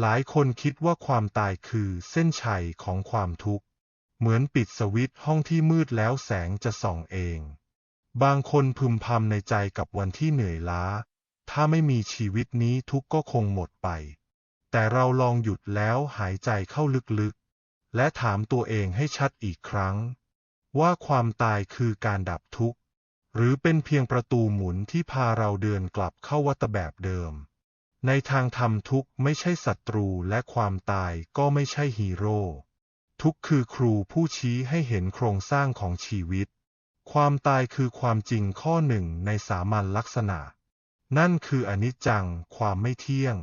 หลายคนคิดว่าความตายคือเส้นชัยของความทุกข์ เหมือนปิดสวิตช์ห้องที่มืดแล้วแสงจะส่องเอง บางคนพึมพำในใจกับวันที่เหนื่อยล้า ถ้าไม่มีชีวิตนี้ทุกก็คงหมดไป แต่เราลองหยุดแล้วหายใจเข้าลึกๆ และถามตัวเองให้ชัดอีกครั้ง ว่าความตายคือการดับทุกข์ หรือเป็นเพียงประตูหมุนที่พาเราเดินกลับเข้าวัฏแบบเดิม ในทางธรรมทุกข์ไม่ใช่ศัตรูและความตายก็ไม่ใช่ฮีโร่ ทุกข์คือครูผู้ชี้ให้เห็นโครงสร้างของชีวิต ความตายคือความจริงข้อหนึ่งในสามัญลักษณะ นั่นคืออนิจจัง ความไม่เที่ยง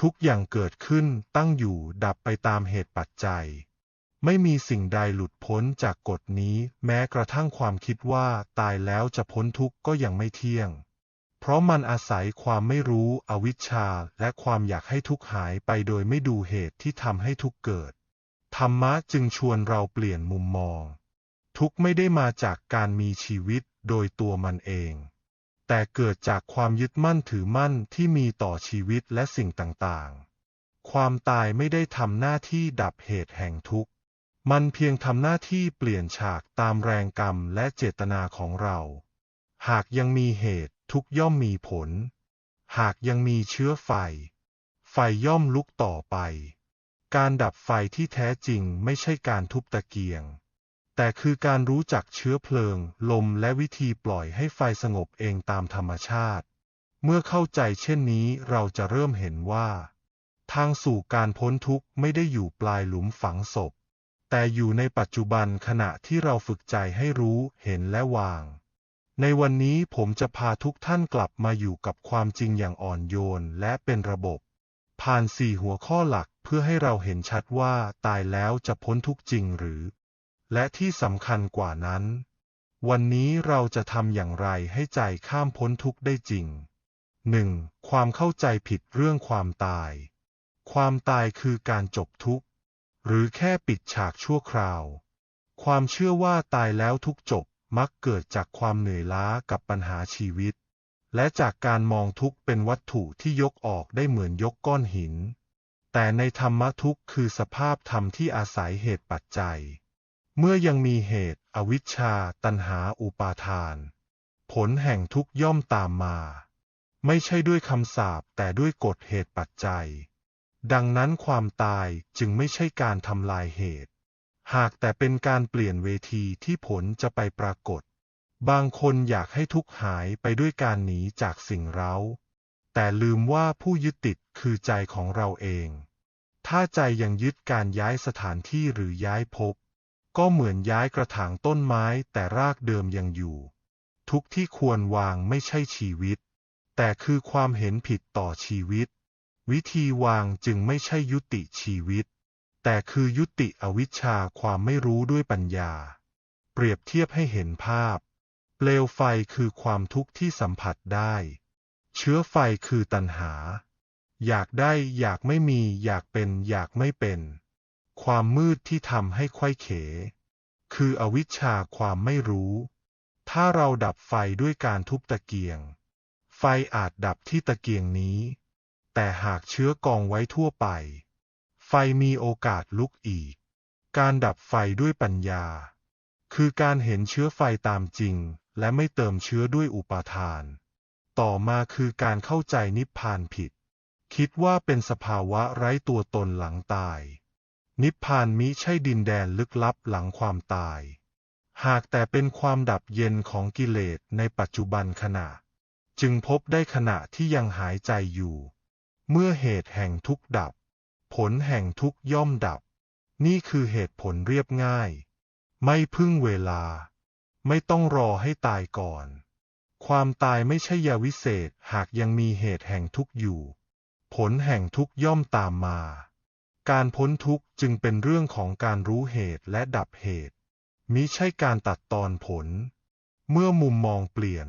ทุกอย่างเกิดขึ้นตั้งอยู่ดับไปตามเหตุปัจจัย ไม่มีสิ่งใดหลุดพ้นจากกฎนี้ แม้กระทั่งความคิดว่าตายแล้วจะพ้นทุกข์ก็ยังไม่เที่ยง เพราะมันอาศัยความไม่รู้ อวิชชา และความอยากให้ทุกข์หายไปโดยไม่ดูเหตุที่ทำให้ทุกข์เกิด ธรรมะจึงชวนเราเปลี่ยนมุมมอง ทุกข์ไม่ได้มาจากการมีชีวิตโดยตัวมันเอง แต่เกิดจากความยึดมั่นถือมั่นที่มีต่อชีวิตและสิ่งต่างๆ ความตายไม่ได้ทำหน้าที่ดับเหตุแห่งทุกข์ มันเพียงทำหน้าที่เปลี่ยนฉากตามแรงกรรมและเจตนาของเรา หากยังมีเหตุ ทุกย่อมมีผล หากยังมีเชื้อไฟ ไฟย่อมลุกต่อไป การดับไฟที่แท้จริงไม่ใช่การทุบตะเกียง แต่คือการรู้จักเชื้อเพลิง ลมและวิธีปล่อยให้ไฟสงบเองตามธรรมชาติ เมื่อเข้าใจเช่นนี้เราจะเริ่มเห็นว่า ทางสู่การพ้นทุกข์ไม่ได้อยู่ปลายหลุมฝังศพ แต่อยู่ในปัจจุบันขณะที่เราฝึกใจให้รู้เห็นและวาง ในวันนี้ผมจะพาทุกท่านกลับมาอยู่กับความจริงอย่างอ่อนโยนและเป็นระบบ ผ่านสี่หัวข้อหลักเพื่อให้เราเห็นชัดว่าตายแล้วจะพ้นทุกจริงหรือ และที่สำคัญกว่านั้น วันนี้เราจะทำอย่างไรให้ใจข้ามพ้นทุกได้จริง 1. ความเข้าใจผิดเรื่องความตาย ความตายคือการจบทุกข์ หรือแค่ปิดฉากชั่วคราว ความเชื่อว่าตายแล้วทุกจบ มักเกิดจากความเหนื่อยล้ากับปัญหาชีวิต และจากการมองทุกข์เป็นวัตถุที่ยกออกได้เหมือนยกก้อนหิน แต่ในธรรมทุกข์คือสภาพธรรมที่อาศัยเหตุปัจจัย เมื่อยังมีเหตุ อวิชชา ตัณหาอุปาทาน ผลแห่งทุกย่อมตามมา ไม่ใช่ด้วยคำสาปแต่ด้วยกฎเหตุปัจจัย ดังนั้นความตายจึงไม่ใช่การทำลายเหตุ หากแต่เป็นการเปลี่ยนเวทีที่ผลจะไปปรากฏ บางคนอยากให้ทุกหายไปด้วยการหนีจากสิ่งเร้า แต่ลืมว่าผู้ยึดติดคือใจของเราเอง ถ้าใจยังยึดการย้ายสถานที่หรือย้ายภพก็เหมือนย้ายกระถางต้นไม้แต่รากเดิมยังอยู่ ทุกที่ควรวางไม่ใช่ชีวิต แต่คือความเห็นผิดต่อชีวิต วิธีวางจึงไม่ใช่ยุติชีวิต แต่คือยุติอวิชชาความไม่รู้ด้วยปัญญา เปรียบเทียบให้เห็นภาพ เปลวไฟคือความทุกข์ที่สัมผัสได้ เชื้อไฟคือตัณหา อยากได้อยากไม่มีอยากเป็นอยากไม่เป็น ความมืดที่ทำให้ไขว้เข คืออวิชชาความไม่รู้ ถ้าเราดับไฟด้วยการทุบตะเกียง ไฟอาจดับที่ตะเกียงนี้ แต่หากเชื้อกองไว้ทั่วไป ฟมีโอกาสลุกอีก การดับไฟด้วยปัญญา คือการเห็นเชื้อไฟตามจริง และไม่เติมเชื้อด้วยอุปาทาน ต่อมาคือการเข้าใจนิพพานผิด คิดว่าเป็นสภาวะไร้ตัวตนหลังตาย นิพพานมิใช่ดินแดนลึกลับหลังความตาย หากแต่เป็นความดับเย็นของกิเลสในปัจจุบันขณะ จึงพบได้ขณะที่ยังหายใจอยู่ เมื่อเหตุแห่งทุกข์ดับ ผลแห่งทุกย่อมดับ นี่คือเหตุผลเรียบง่าย ไม่พึ่งเวลา ไม่ต้องรอให้ตายก่อน ความตายไม่ใช่ยาวิเศษหากยังมีเหตุแห่งทุกอยู่ ผลแห่งทุกย่อมตามมา การพ้นทุกจึงเป็นเรื่องของการรู้เหตุและดับเหตุมิใช่การตัดตอนผล เมื่อมุมมองเปลี่ยน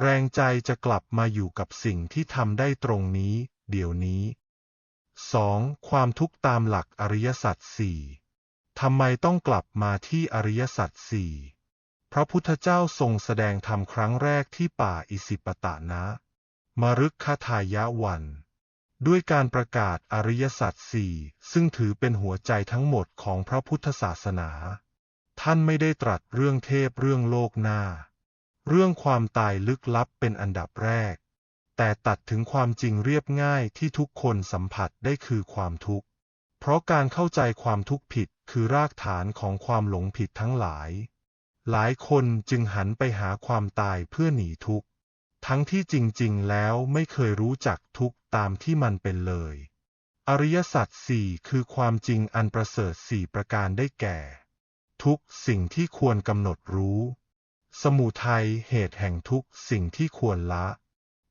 แรงใจจะกลับมาอยู่กับสิ่งที่ทำได้ตรงนี้ เดี๋ยวนี้ 2. ความทุกข์ตามหลักอริยสัจสี่ทำไมต้องกลับมาที่อริยสัจสี่พระพุทธเจ้าทรงแสดงธรรมครั้งแรกที่ป่าอิสิปตะนะ มรึกคทายะวัน ด้วยการประกาศอริยสัจสี่ซึ่งถือเป็นหัวใจทั้งหมดของพระพุทธศาสนา ท่านไม่ได้ตรัสเรื่องเทพเรื่องโลกหน้า เรื่องความตายลึกลับเป็นอันดับแรก แต่ตัดถึงความจริงเรียบง่ายที่ทุกคนสัมผัสได้คือความทุกข์ เพราะการเข้าใจความทุกข์ผิดคือรากฐานของความหลงผิดทั้งหลาย หลายคนจึงหันไปหาความตายเพื่อหนีทุกข์ ทั้งที่จริงๆ แล้วไม่เคยรู้จักทุกข์ตามที่มันเป็นเลย อริยสัจสี่คือความจริงอันประเสริฐสี่ประการได้แก่ ทุกสิ่งที่ควรกำหนดรู้ สมุทัยเหตุแห่งทุกสิ่งที่ควรละ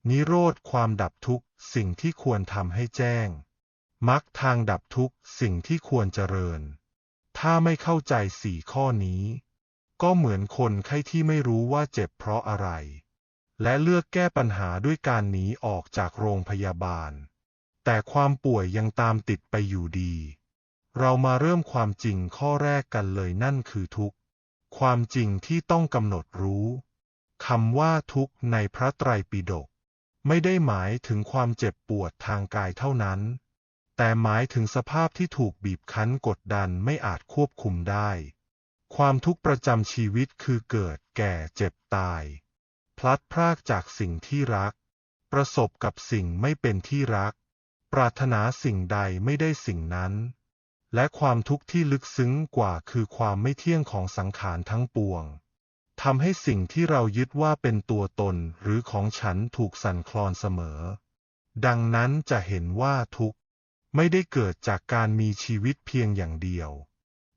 นิโรธความดับทุกสิ่งที่ควรทำให้แจ้งมรรคทางดับทุกสิ่งที่ควรเจริญ ถ้าไม่เข้าใจสี่ข้อนี้ ก็เหมือนคนไข้ที่ไม่รู้ว่าเจ็บเพราะอะไร และเลือกแก้ปัญหาด้วยการหนีออกจากโรงพยาบาล แต่ความป่วยยังตามติดไปอยู่ดี เรามาเริ่มความจริงข้อแรกกันเลยนั่นคือทุกข์ ความจริงที่ต้องกำหนดรู้คำว่าทุกข์ในพระไตรปิฎก ไม่ได้หมายถึงความเจ็บปวดทางกายเท่านั้น แต่หมายถึงสภาพที่ถูกบีบคั้นกดดันไม่อาจควบคุมได้ ความทุกข์ประจำชีวิตคือเกิดแก่เจ็บตาย พลัดพรากจากสิ่งที่รัก ประสบกับสิ่งไม่เป็นที่รัก ปรารถนาสิ่งใดไม่ได้สิ่งนั้น และความทุกข์ที่ลึกซึ้งกว่าคือความไม่เที่ยงของสังขารทั้งปวง ทำให้สิ่งที่เรายึดว่าเป็นตัวตนหรือของฉันถูกสั่นคลอนเสมอ ดังนั้นจะเห็นว่าทุกข์ไม่ได้เกิดจากการมีชีวิตเพียงอย่างเดียว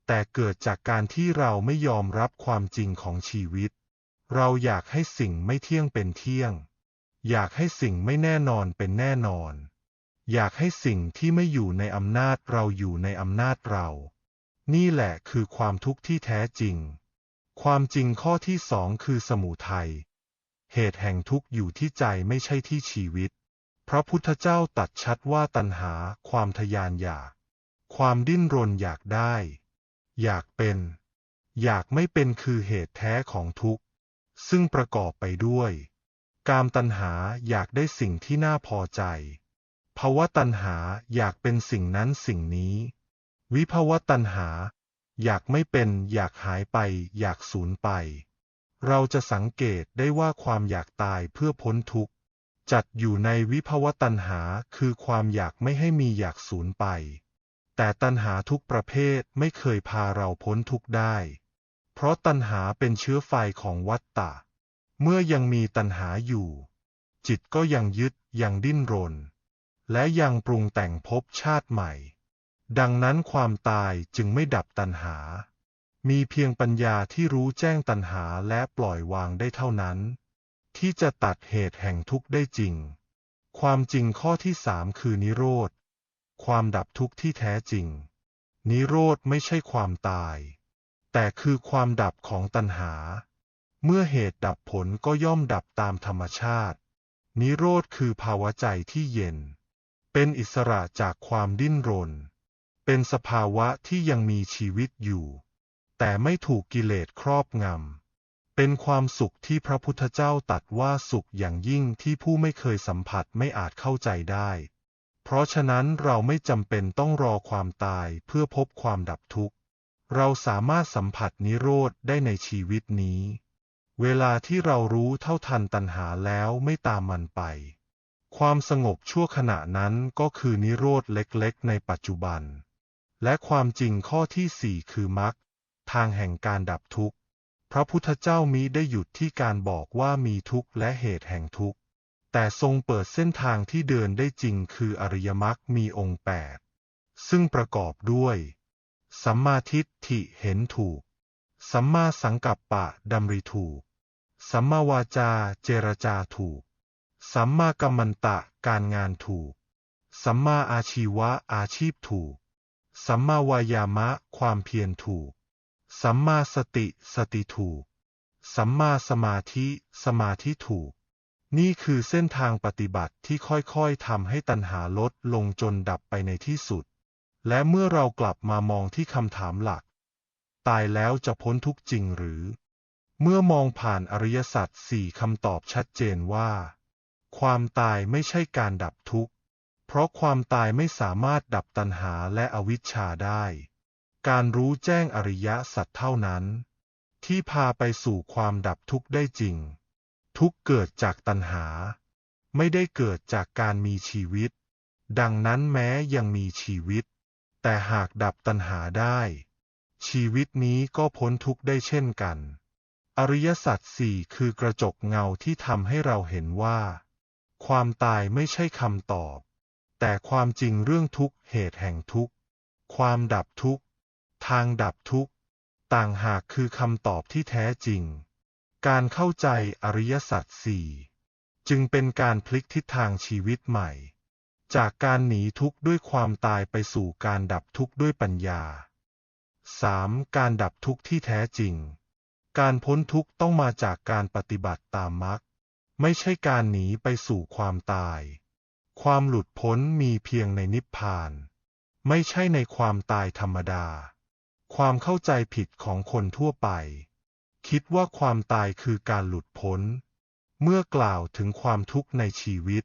แต่เกิดจากการที่เราไม่ยอมรับความจริงของชีวิต เราอยากให้สิ่งไม่เที่ยงเป็นเที่ยง อยากให้สิ่งไม่แน่นอนเป็นแน่นอน อยากให้สิ่งที่ไม่อยู่ในอำนาจเราอยู่ในอำนาจเรา นี่แหละคือความทุกข์ที่แท้จริง ความจริงข้อที่สองคือสมุทัย เหตุแห่งทุกข์อยู่ที่ใจไม่ใช่ที่ชีวิต พระพุทธเจ้าตัดชัดว่าตัณหา ความทยานอยาก ความดิ้นรนอยากได้ อยากเป็น อยากไม่เป็นคือเหตุแท้ของทุกข์ ซึ่งประกอบไปด้วย กามตัณหาอยากได้สิ่งที่น่าพอใจภาวะตัณหาอยากเป็นสิ่งนั้นสิ่งนี้ วิภาวะตัณหา อยากไม่เป็น อยากหายไป อยากสูญไป เราจะสังเกตได้ว่าความอยากตายเพื่อพ้นทุกข์ จัดอยู่ในวิภวตัณหาคือความอยากไม่ให้มีอยากสูญไป แต่ตัณหาทุกประเภทไม่เคยพาเราพ้นทุกข์ได้ เพราะตัณหาเป็นเชื้อไฟของวัฏฏะเมื่อยังมีตัณหาอยู่ จิตก็ยังยึดยังดิ้นรน และยังปรุงแต่งภพชาติใหม่ ดังนั้นความตายจึงไม่ดับตัณหา มีเพียงปัญญาที่รู้แจ้งตัณหาและปล่อยวางได้เท่านั้น ที่จะตัดเหตุแห่งทุกข์ได้จริง ความจริงข้อที่สามคือนิโรธ ความดับทุกข์ที่แท้จริง นิโรธไม่ใช่ความตาย แต่คือความดับของตัณหา เมื่อเหตุดับผลก็ย่อมดับตามธรรมชาติ นิโรธคือภาวะใจที่เย็น เป็นอิสระจากความดิ้นรน เป็นสภาวะที่ยังมีชีวิตอยู่ แต่ไม่ถูกกิเลสครอบงำ เป็นความสุขที่พระพุทธเจ้าตัดว่าสุขอย่างยิ่งที่ผู้ไม่เคยสัมผัสไม่อาจเข้าใจได้ เพราะฉะนั้นเราไม่จำเป็นต้องรอความตายเพื่อพบความดับทุกข์ เราสามารถสัมผัสนิโรธได้ในชีวิตนี้ เวลาที่เรารู้เท่าทันตัณหาแล้วไม่ตามมันไปความสงบชั่วขณะนั้นก็คือนิโรธเล็กๆ ในปัจจุบัน และความจริงข้อที่สี่คือมรรคทางแห่งการดับทุกข์ พระพุทธเจ้ามิได้หยุดที่การบอกว่ามีทุกข์และเหตุแห่งทุกข์ แต่ทรงเปิดเส้นทางที่เดินได้จริงคืออริยมรรคมีองค์แปดซึ่งประกอบด้วย สัมมาทิฏฐิเห็นถูก สัมมาสังกัปปะดำริถูก สัมมาวาจาเจรจาถูก สัมมากัมมันตะการงานถูก สัมมาอาชีวะอาชีพถูก สัมมาวายามะ ความเพียรถูก สัมมาสติ สติถูก สัมมาสมาธิ สมาธิถูก นี่คือเส้นทางปฏิบัติที่ค่อยๆทำให้ตัณหาลดลงจนดับไปในที่สุด และเมื่อเรากลับมามองที่คำถามหลัก ตายแล้วจะพ้นทุกข์จริงหรือ เมื่อมองผ่านอริยสัจสี่คำตอบชัดเจนว่า ความตายไม่ใช่การดับทุกข์ เพราะความตายไม่สามารถดับตัณหาและอวิชชาได้ การรู้แจ้งอริยสัจเท่านั้น ที่พาไปสู่ความดับทุกข์ได้จริง ทุกเกิดจากตัณหา ไม่ได้เกิดจากการมีชีวิต ดังนั้นแม้ยังมีชีวิต แต่หากดับตัณหาได้ ชีวิตนี้ก็พ้นทุกข์ได้เช่นกัน อริยสัจสี่คือกระจกเงาที่ทำให้เราเห็นว่า ความตายไม่ใช่คำตอบ แต่ความจริงเรื่องทุกข์เหตุแห่งทุกข์ความดับทุกข์ทางดับทุกข์ต่างหากคือคำตอบที่แท้จริง การเข้าใจอริยสัจสี่จึงเป็นการพลิกทิศทางชีวิตใหม่ จากการหนีทุกข์ด้วยความตายไปสู่การดับทุกข์ด้วยปัญญา 3. การดับทุกข์ที่แท้จริง การพ้นทุกข์ต้องมาจากการปฏิบัติตามมรรคไม่ใช่การหนีไปสู่ความตาย ความหลุดพ้นมีเพียงในนิพพาน ไม่ใช่ในความตายธรรมดา ความเข้าใจผิดของคนทั่วไป คิดว่าความตายคือการหลุดพ้น เมื่อกล่าวถึงความทุกข์ในชีวิต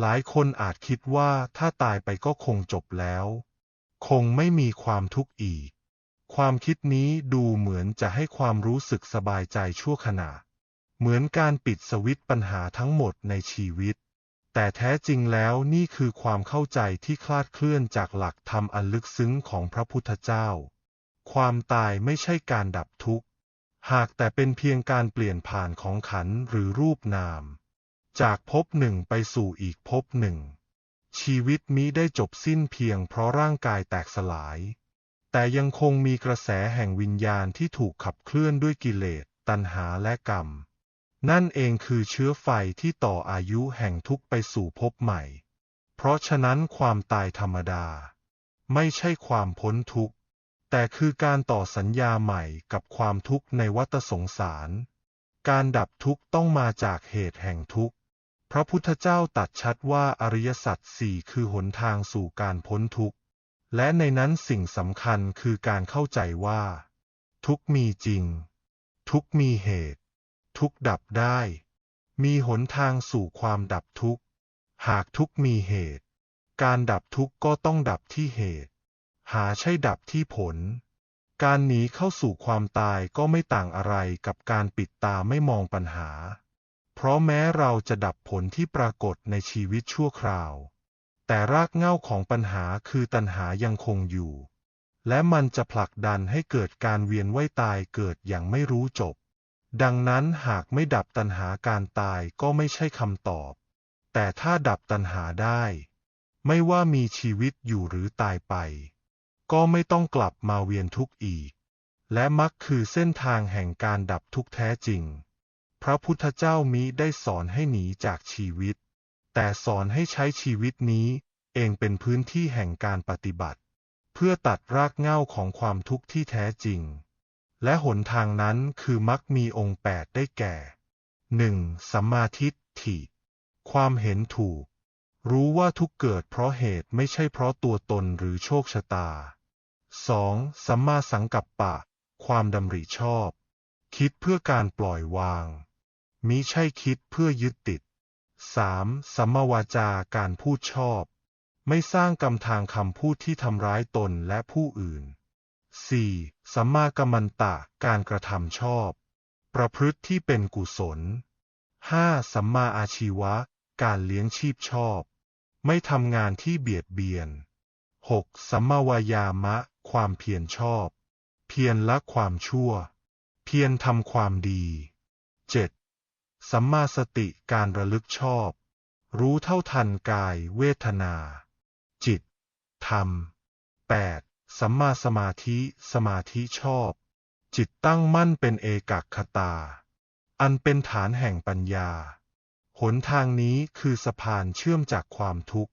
หลายคนอาจคิดว่าถ้าตายไปก็คงจบแล้ว คงไม่มีความทุกข์อีก ความคิดนี้ดูเหมือนจะให้ความรู้สึกสบายใจชั่วขณะ เหมือนการปิดสวิตช์ปัญหาทั้งหมดในชีวิต แต่แท้จริงแล้วนี่คือความเข้าใจที่คลาดเคลื่อนจากหลักธรรมอันลึกซึ้งของพระพุทธเจ้า ความตายไม่ใช่การดับทุกข์ หากแต่เป็นเพียงการเปลี่ยนผ่านของขันธ์หรือรูปนาม จากภพหนึ่งไปสู่อีกภพหนึ่ง ชีวิตมิได้จบสิ้นเพียงเพราะร่างกายแตกสลาย แต่ยังคงมีกระแสแห่งวิญญาณที่ถูกขับเคลื่อนด้วยกิเลส ตัณหาและกรรม นั่นเองคือเชื้อไฟที่ต่ออายุแห่งทุกไปสู่ภพใหม่ เพราะฉะนั้นความตายธรรมดา ไม่ใช่ความพ้นทุกข์ แต่คือการต่อสัญญาใหม่กับความทุกข์ในวัฏสงสาร การดับทุกข์ต้องมาจากเหตุแห่งทุกข์ พระพุทธเจ้าตัดชัดว่าอริยสัจสี่คือหนทางสู่การพ้นทุกข์ และในนั้นสิ่งสำคัญคือการเข้าใจว่า ทุกข์มีจริง ทุกข์มีเหตุ ทุกข์ดับได้ มีหนทางสู่ความดับทุกข์ หากทุกข์มีเหตุ การดับทุกข์ก็ต้องดับที่เหตุ หาใช่ดับที่ผล การหนีเข้าสู่ความตายก็ไม่ต่างอะไรกับการปิดตาไม่มองปัญหา เพราะแม้เราจะดับผลที่ปรากฏในชีวิตชั่วคราว แต่รากเหง้าของปัญหาคือตัณหายังคงอยู่และมันจะผลักดันให้เกิดการเวียนว่ายตายเกิดอย่างไม่รู้จบ ดังนั้นหากไม่ดับตัณหาการตายก็ไม่ใช่คำตอบ แต่ถ้าดับตัณหาได้ ไม่ว่ามีชีวิตอยู่หรือตายไป ก็ไม่ต้องกลับมาเวียนทุกข์อีก และมักคือเส้นทางแห่งการดับทุกข์แท้จริง พระพุทธเจ้ามิได้สอนให้หนีจากชีวิต แต่สอนให้ใช้ชีวิตนี้เองเป็นพื้นที่แห่งการปฏิบัติ เพื่อตัดรากเหง้าของความทุกข์ที่แท้จริง และหนทางนั้นคือมักมีองค์แปดได้แก่ 1. สัมมาทิฏฐิ ความเห็นถูก รู้ว่าทุกเกิดเพราะเหตุไม่ใช่เพราะตัวตนหรือโชคชะตา 2. สัมมาสังกัปปะ ความดำริชอบ คิดเพื่อการปล่อยวาง มิใช่คิดเพื่อยึดติด 3. สัมมาวาจาการพูดชอบ ไม่สร้างกำทางคำพูดที่ทำร้ายตนและผู้อื่น 4. สัมมากัมมันตะ การกระทำชอบ ประพฤติที่เป็นกุศล 5. สัมมาอาชีวะ การเลี้ยงชีพชอบ ไม่ทำงานที่เบียดเบียน 6. สัมมาวายามะ ความเพียรชอบ เพียรละความชั่ว เพียรทำความดี 7. สัมมาสติ การระลึกชอบ รู้เท่าทันกาย เวทนา จิต ธรรม 8. สัมมาสมาธิ สมาธิชอบ จิตตั้งมั่นเป็นเอกคตา อันเป็นฐานแห่งปัญญา หนทางนี้คือสะพานเชื่อมจากความทุกข์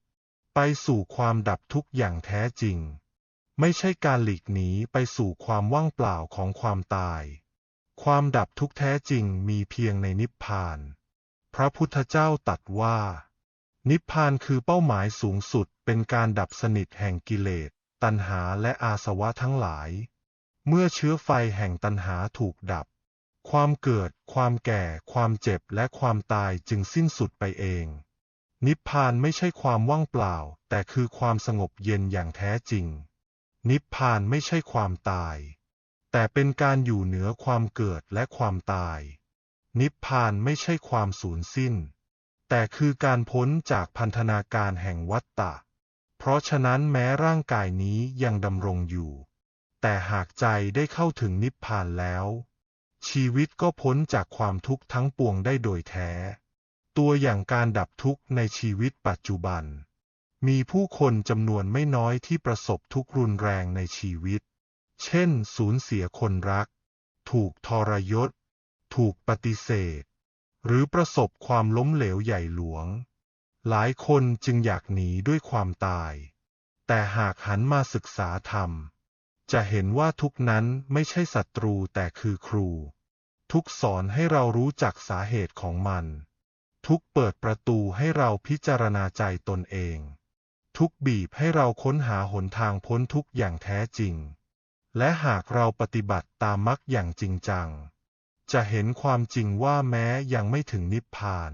ไปสู่ความดับทุกข์อย่างแท้จริง ไม่ใช่การหลีกหนีไปสู่ความว่างเปล่าของความตาย ความดับทุกข์แท้จริงมีเพียงในนิพพาน พระพุทธเจ้าตรัสว่า นิพพานคือเป้าหมายสูงสุดเป็นการดับสนิทแห่งกิเลส ตัณหาและอาสวะทั้งหลาย เมื่อเชื้อไฟแห่งตัณหาถูกดับ ความเกิด ความแก่ ความเจ็บและความตายจึงสิ้นสุดไปเอง นิพพานไม่ใช่ความว่างเปล่า แต่คือความสงบเย็นอย่างแท้จริง นิพพานไม่ใช่ความตาย แต่เป็นการอยู่เหนือความเกิดและความตาย นิพพานไม่ใช่ความสูญสิ้น แต่คือการพ้นจากพันธนาการแห่งวัฏฏะ เพราะฉะนั้นแม้ร่างกายนี้ยังดำรงอยู่ แต่หากใจได้เข้าถึงนิพพานแล้ว ชีวิตก็พ้นจากความทุกข์ทั้งปวงได้โดยแท้ ตัวอย่างการดับทุกข์ในชีวิตปัจจุบัน มีผู้คนจำนวนไม่น้อยที่ประสบทุกข์รุนแรงในชีวิต เช่น สูญเสียคนรัก ถูกทรยศ ถูกปฏิเสธ หรือประสบความล้มเหลวใหญ่หลวง หลายคนจึงอยากหนีด้วยความตาย แต่หากหันมาศึกษาธรรม จะเห็นว่าทุกนั้นไม่ใช่ศัตรูแต่คือครู ทุกสอนให้เรารู้จักสาเหตุของมัน ทุกเปิดประตูให้เราพิจารณาใจตนเอง ทุกบีบให้เราค้นหาหนทางพ้นทุกอย่างแท้จริง และหากเราปฏิบัติตามมรรคอย่างจริงจัง จะเห็นความจริงว่าแม้ยังไม่ถึงนิพพาน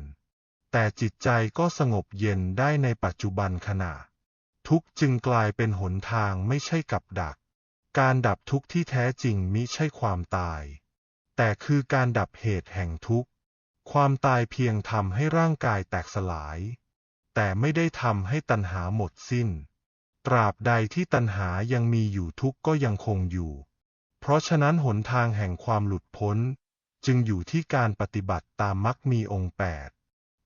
แต่จิตใจก็สงบเย็นได้ในปัจจุบันขณะ ทุกจึงกลายเป็นหนทางไม่ใช่กับดัก การดับทุกข์ที่แท้จริงมิใช่ความตาย แต่คือการดับเหตุแห่งทุกข์ ความตายเพียงทำให้ร่างกายแตกสลาย แต่ไม่ได้ทำให้ตัณหาหมดสิ้น ตราบใดที่ตัณหายังมีอยู่ทุกข์ก็ยังคงอยู่ เพราะฉะนั้นหนทางแห่งความหลุดพ้น จึงอยู่ที่การปฏิบัติตามมรรคมีองค์แปด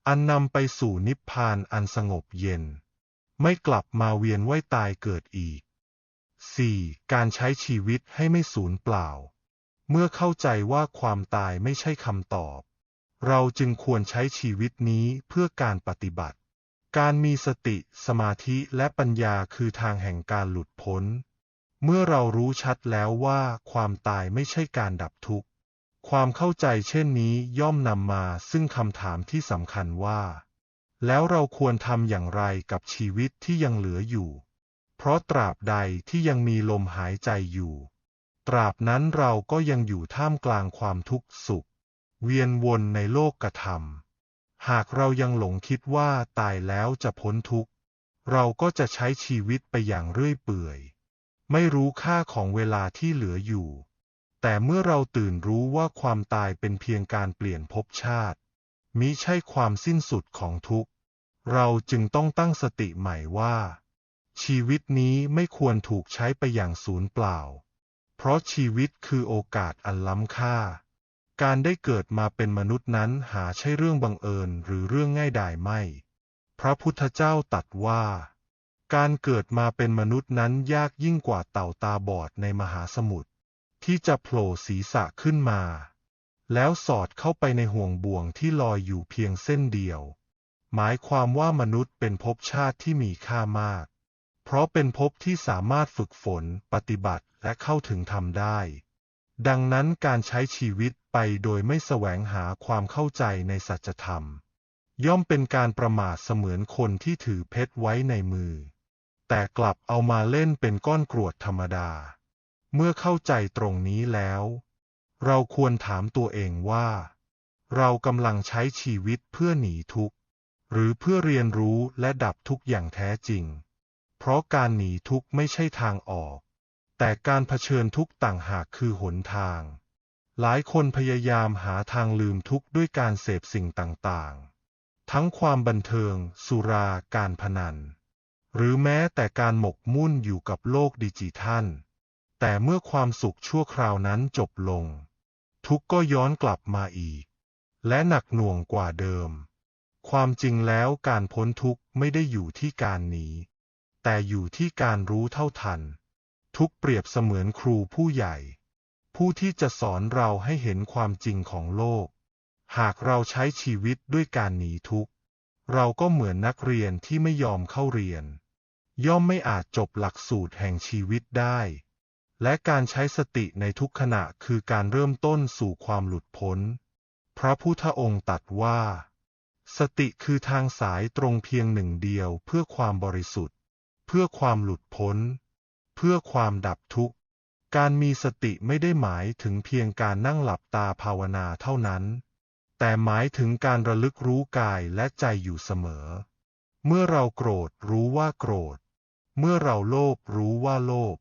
อันนำไปสู่นิพพานอันสงบเย็น ไม่กลับมาเวียนว่ายตายเกิดอีก 4. การใช้ชีวิตให้ไม่สูญเปล่า เมื่อเข้าใจว่าความตายไม่ใช่คำตอบ เราจึงควรใช้ชีวิตนี้เพื่อการปฏิบัติ การมีสติ สมาธิและปัญญาคือทางแห่งการหลุดพ้น เมื่อเรารู้ชัดแล้วว่าความตายไม่ใช่การดับทุกข์ ความเข้าใจเช่นนี้ย่อมนำมาซึ่งคำถามที่สำคัญว่า แล้วเราควรทำอย่างไรกับชีวิตที่ยังเหลืออยู่ เพราะตราบใดที่ยังมีลมหายใจอยู่ ตราบนั้นเราก็ยังอยู่ท่ามกลางความทุกข์สุข เวียนวนในโลกกระทำหากเรายังหลงคิดว่าตายแล้วจะพ้นทุกข์ เราก็จะใช้ชีวิตไปอย่างเรื่อยเปื่อย ไม่รู้ค่าของเวลาที่เหลืออยู่ แต่เมื่อเราตื่นรู้ว่าความตายเป็นเพียงการเปลี่ยนภพชาติ มิใช่ความสิ้นสุดของทุกข์ เราจึงต้องตั้งสติใหม่ว่า ชีวิตนี้ไม่ควรถูกใช้ไปอย่างสูญเปล่า เพราะชีวิตคือโอกาสอันล้ำค่า การได้เกิดมาเป็นมนุษย์นั้นหาใช่เรื่องบังเอิญหรือเรื่องง่ายดายไม่ พระพุทธเจ้าตรัสว่า การเกิดมาเป็นมนุษย์นั้นยากยิ่งกว่าเต่าตาบอดในมหาสมุทร ที่จะโผล่ศีรษะขึ้นมา แล้วสอดเข้าไปในห่วงบ่วงที่ลอยอยู่เพียงเส้นเดียว หมายความว่ามนุษย์เป็นภพชาติที่มีค่ามาก เพราะเป็นภพที่สามารถฝึกฝน ปฏิบัติและเข้าถึงธรรมได้ ดังนั้นการใช้ชีวิตไปโดยไม่แสวงหาความเข้าใจในสัจธรรม ย่อมเป็นการประมาทเสมือนคนที่ถือเพชรไว้ในมือ แต่กลับเอามาเล่นเป็นก้อนกรวดธรรมดา เมื่อเข้าใจตรงนี้แล้ว เราควรถามตัวเองว่า เรากำลังใช้ชีวิตเพื่อหนีทุกข์ หรือเพื่อเรียนรู้และดับทุกข์อย่างแท้จริง เพราะการหนีทุกข์ไม่ใช่ทางออก แต่การเผชิญทุกข์ต่างหากคือหนทาง หลายคนพยายามหาทางลืมทุกข์ด้วยการเสพสิ่งต่างๆ ทั้งความบันเทิง สุราการพนัน หรือแม้แต่การหมกมุ่นอยู่กับโลกดิจิทัล แต่เมื่อความสุขชั่วคราวนั้นจบลง ทุกก็ย้อนกลับมาอีก และหนักหน่วงกว่าเดิม ความจริงแล้วการพ้นทุกข์ไม่ได้อยู่ที่การหนี แต่อยู่ที่การรู้เท่าทัน ทุกเปรียบเสมือนครูผู้ใหญ่ ผู้ที่จะสอนเราให้เห็นความจริงของโลก หากเราใช้ชีวิตด้วยการหนีทุกข์ เราก็เหมือนนักเรียนที่ไม่ยอมเข้าเรียน ย่อมไม่อาจจบหลักสูตรแห่งชีวิตได้ และการใช้สติในทุกขณะคือการเริ่มต้นสู่ความหลุดพ้น พระพุทธองค์ตรัสว่า สติคือทางสายตรงเพียงหนึ่งเดียวเพื่อความบริสุทธิ์ เพื่อความหลุดพ้น เพื่อความดับทุกข์ การมีสติไม่ได้หมายถึงเพียงการนั่งหลับตาภาวนาเท่านั้น แต่หมายถึงการระลึกรู้กายและใจอยู่เสมอ เมื่อเราโกรธรู้ว่าโกรธ เมื่อเราโลภรู้ว่าโลภ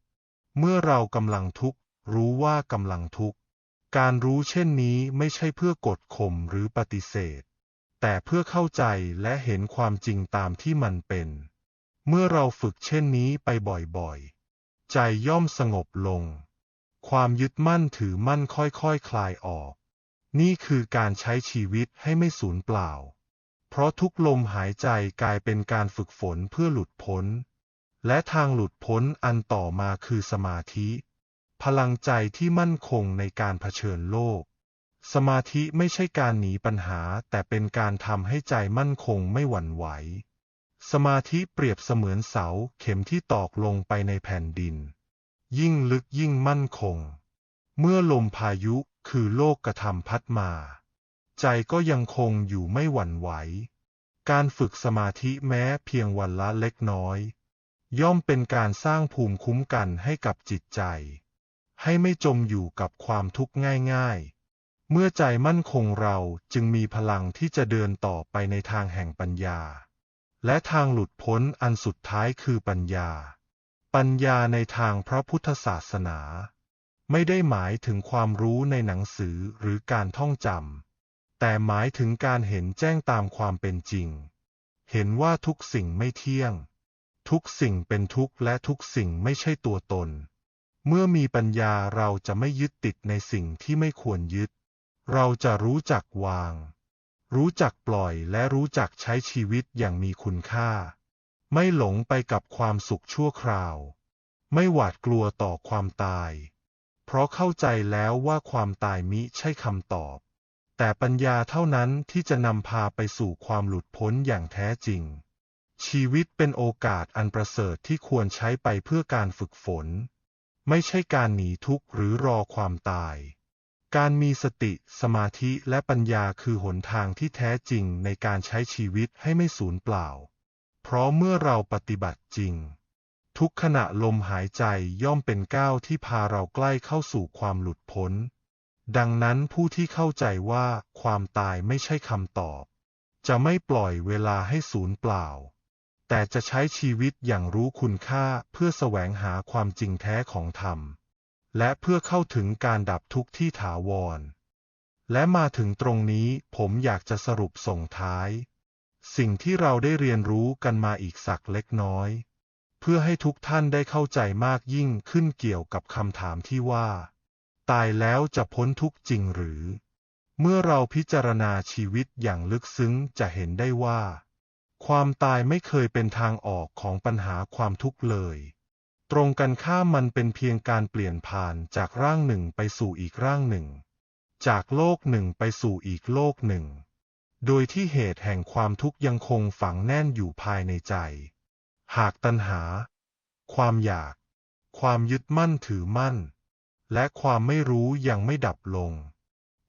เมื่อเรากำลังทุกข์ รู้ว่ากำลังทุกข์ การรู้เช่นนี้ไม่ใช่เพื่อกดข่มหรือปฏิเสธ แต่เพื่อเข้าใจและเห็นความจริงตามที่มันเป็น เมื่อเราฝึกเช่นนี้ไปบ่อยๆ ใจย่อมสงบลง ความยึดมั่นถือมั่นค่อยๆคคลายออก นี่คือการใช้ชีวิตให้ไม่สูญเปล่า เพราะทุกลมหายใจกลายเป็นการฝึกฝนเพื่อหลุดพ้น และทางหลุดพ้นอันต่อมาคือสมาธิ พลังใจที่มั่นคงในการเผชิญโลก สมาธิไม่ใช่การหนีปัญหาแต่เป็นการทำให้ใจมั่นคงไม่หวั่นไหว สมาธิเปรียบเสมือนเสาเข็มที่ตอกลงไปในแผ่นดิน ยิ่งลึกยิ่งมั่นคง เมื่อลมพายุคือโลกกระทำพัดมา ใจก็ยังคงอยู่ไม่หวั่นไหว การฝึกสมาธิแม้เพียงวันละเล็กน้อย ย่อมเป็นการสร้างภูมิคุ้มกันให้กับจิตใจ ให้ไม่จมอยู่กับความทุกข์ง่ายๆ เมื่อใจมั่นคงเราจึงมีพลังที่จะเดินต่อไปในทางแห่งปัญญา และทางหลุดพ้นอันสุดท้ายคือปัญญา ปัญญาในทางพระพุทธศาสนา ไม่ได้หมายถึงความรู้ในหนังสือหรือการท่องจำแต่หมายถึงการเห็นแจ้งตามความเป็นจริง เห็นว่าทุกสิ่งไม่เที่ยง ทุกสิ่งเป็นทุกข์และทุกสิ่งไม่ใช่ตัวตน เมื่อมีปัญญาเราจะไม่ยึดติดในสิ่งที่ไม่ควรยึด เราจะรู้จักวาง รู้จักปล่อยและรู้จักใช้ชีวิตอย่างมีคุณค่า ไม่หลงไปกับความสุขชั่วคราว ไม่หวาดกลัวต่อความตาย เพราะเข้าใจแล้วว่าความตายมิใช่คำตอบ แต่ปัญญาเท่านั้นที่จะนำพาไปสู่ความหลุดพ้นอย่างแท้จริง ชีวิตเป็นโอกาสอันประเสริฐที่ควรใช้ไปเพื่อการฝึกฝน ไม่ใช่การหนีทุกข์หรือรอความตาย การมีสติ สมาธิและปัญญาคือหนทางที่แท้จริงในการใช้ชีวิตให้ไม่สูญเปล่า เพราะเมื่อเราปฏิบัติจริง ทุกขณะลมหายใจย่อมเป็นก้าวที่พาเราใกล้เข้าสู่ความหลุดพ้น ดังนั้นผู้ที่เข้าใจว่าความตายไม่ใช่คำตอบ จะไม่ปล่อยเวลาให้สูญเปล่า แต่จะใช้ชีวิตอย่างรู้คุณค่าเพื่อแสวงหาความจริงแท้ของธรรม และเพื่อเข้าถึงการดับทุกข์ที่ถาวร และมาถึงตรงนี้ผมอยากจะสรุปส่งท้าย สิ่งที่เราได้เรียนรู้กันมาอีกสักเล็กน้อย เพื่อให้ทุกท่านได้เข้าใจมากยิ่งขึ้นเกี่ยวกับคำถามที่ว่า ตายแล้วจะพ้นทุกข์จริงหรือ เมื่อเราพิจารณาชีวิตอย่างลึกซึ้งจะเห็นได้ว่า ความตายไม่เคยเป็นทางออกของปัญหาความทุกข์เลย ตรงกันข้ามมันเป็นเพียงการเปลี่ยนผ่านจากร่างหนึ่งไปสู่อีกร่างหนึ่ง จากโลกหนึ่งไปสู่อีกโลกหนึ่ง โดยที่เหตุแห่งความทุกข์ยังคงฝังแน่นอยู่ภายในใจ หากตัณหา ความอยาก ความยึดมั่นถือมั่น และความไม่รู้ยังไม่ดับลง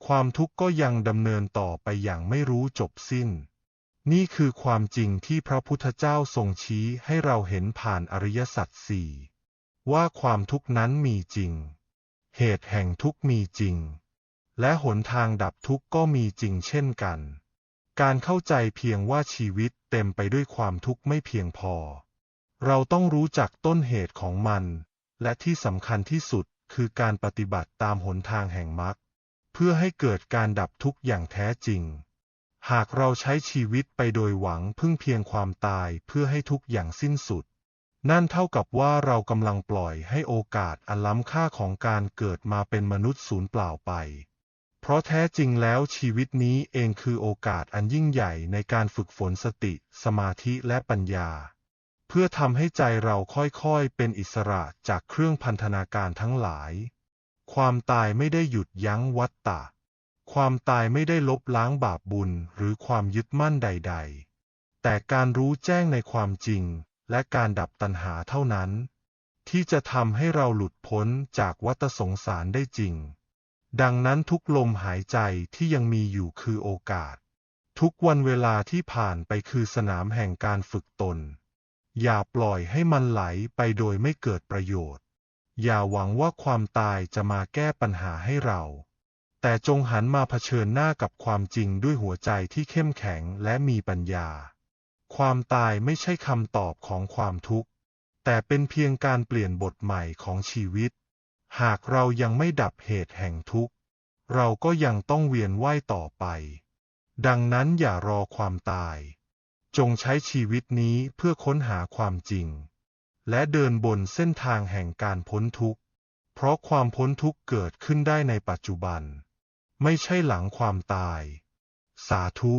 ความทุกข์ก็ยังดำเนินต่อไปอย่างไม่รู้จบสิ้น นี่คือความจริงที่พระพุทธเจ้าทรงชี้ให้เราเห็นผ่านอริยสัจสี่ว่าความทุกข์นั้นมีจริง เหตุแห่งทุกข์มีจริง และหนทางดับทุกข์ก็มีจริงเช่นกัน การเข้าใจเพียงว่าชีวิตเต็มไปด้วยความทุกข์ไม่เพียงพอ เราต้องรู้จักต้นเหตุของมัน และที่สำคัญที่สุดคือการปฏิบัติตามหนทางแห่งมรรคเพื่อให้เกิดการดับทุกข์อย่างแท้จริง หากเราใช้ชีวิตไปโดยหวังพึ่งเพียงความตายเพื่อให้ทุกอย่างสิ้นสุด นั่นเท่ากับว่าเรากำลังปล่อยให้โอกาสอันล้ำค่าของการเกิดมาเป็นมนุษย์สูญเปล่าไป เพราะแท้จริงแล้วชีวิตนี้เองคือโอกาสอันยิ่งใหญ่ในการฝึกฝนสติ สมาธิและปัญญา เพื่อทำให้ใจเราค่อยๆ เป็นอิสระจากเครื่องพันธนาการทั้งหลาย ความตายไม่ได้หยุดยั้งวัฏฏะ ความตายไม่ได้ลบล้างบาปบุญหรือความยึดมั่นใด ๆ แต่การรู้แจ้งในความจริง และการดับตัณหาเท่านั้น ที่จะทำให้เราหลุดพ้นจากวัฏสงสารได้จริง ดังนั้นทุกลมหายใจที่ยังมีอยู่คือโอกาส ทุกวันเวลาที่ผ่านไปคือสนามแห่งการฝึกตน อย่าปล่อยให้มันไหลไปโดยไม่เกิดประโยชน์ อย่าหวังว่าความตายจะมาแก้ปัญหาให้เรา แต่จงหันมาเผชิญหน้ากับความจริงด้วยหัวใจที่เข้มแข็งและมีปัญญา ความตายไม่ใช่คำตอบของความทุกข์ แต่เป็นเพียงการเปลี่ยนบทใหม่ของชีวิต หากเรายังไม่ดับเหตุแห่งทุกข์ เราก็ยังต้องเวียนว่ายต่อไป ดังนั้นอย่ารอความตาย จงใช้ชีวิตนี้เพื่อค้นหาความจริง และเดินบนเส้นทางแห่งการพ้นทุกข์ เพราะความพ้นทุกข์เกิดขึ้นได้ในปัจจุบัน ไม่ใช่หลังความตาย สาธุ